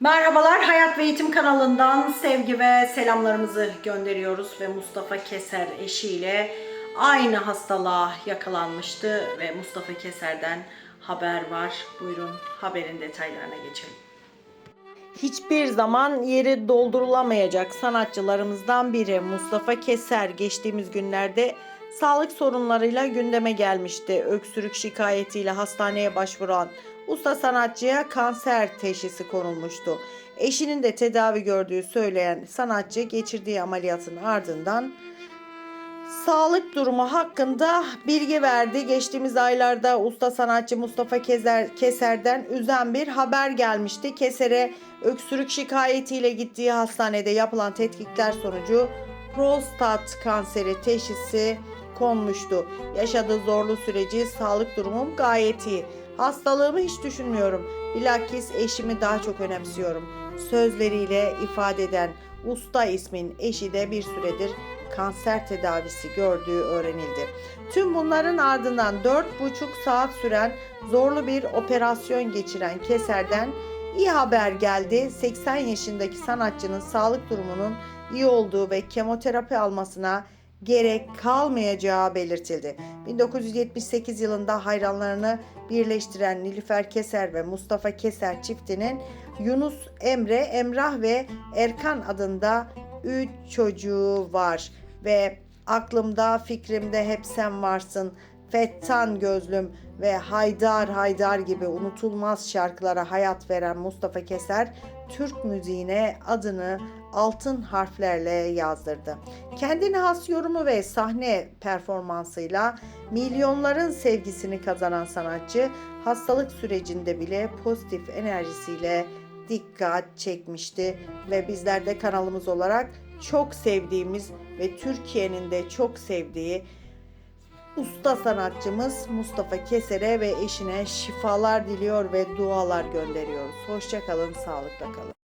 Merhabalar Hayat ve Eğitim kanalından sevgi ve selamlarımızı gönderiyoruz ve Mustafa Keser eşiyle aynı hastalığa yakalanmıştı ve Mustafa Keser'den haber var. Buyurun haberin detaylarına geçelim. Hiçbir zaman yeri doldurulamayacak sanatçılarımızdan biri Mustafa Keser geçtiğimiz günlerde sağlık sorunlarıyla gündeme gelmişti. Öksürük şikayetiyle hastaneye başvuran usta sanatçıya kanser teşhisi konulmuştu. Eşinin de tedavi gördüğü söyleyen sanatçı geçirdiği ameliyatın ardından sağlık durumu hakkında bilgi verdi. Geçtiğimiz aylarda usta sanatçı Mustafa Keser, Keser'den üzen bir haber gelmişti. Keser'e öksürük şikayetiyle gittiği hastanede yapılan tetkikler sonucu prostat kanseri teşhisi konmuştu. Yaşadığı zorlu süreci, sağlık durumum gayet iyi. Hastalığımı hiç düşünmüyorum. Bilakis eşimi daha çok önemsiyorum. Sözleriyle ifade eden usta ismin eşi de bir süredir kanser tedavisi gördüğü öğrenildi. Tüm bunların ardından 4,5 saat süren zorlu bir operasyon geçiren Keser'den iyi haber geldi. 80 yaşındaki sanatçının sağlık durumunun iyi olduğu ve kemoterapi almasına gerek kalmayacağı belirtildi. 1978 yılında hayranlarını birleştiren Nilüfer Keser ve Mustafa Keser çiftinin Yunus Emre, Emrah ve Erkan adında 3 çocuğu var ve aklımda fikrimde hep sen varsın. Fettan Gözlüm ve Haydar Haydar gibi unutulmaz şarkılara hayat veren Mustafa Keser, Türk müziğine adını altın harflerle yazdırdı. Kendine has yorumu ve sahne performansıyla milyonların sevgisini kazanan sanatçı, hastalık sürecinde bile pozitif enerjisiyle dikkat çekmişti ve bizler de kanalımız olarak çok sevdiğimiz ve Türkiye'nin de çok sevdiği usta sanatçımız Mustafa Keser'e ve eşine şifalar diliyor ve dualar gönderiyoruz. Hoşçakalın, sağlıkla kalın.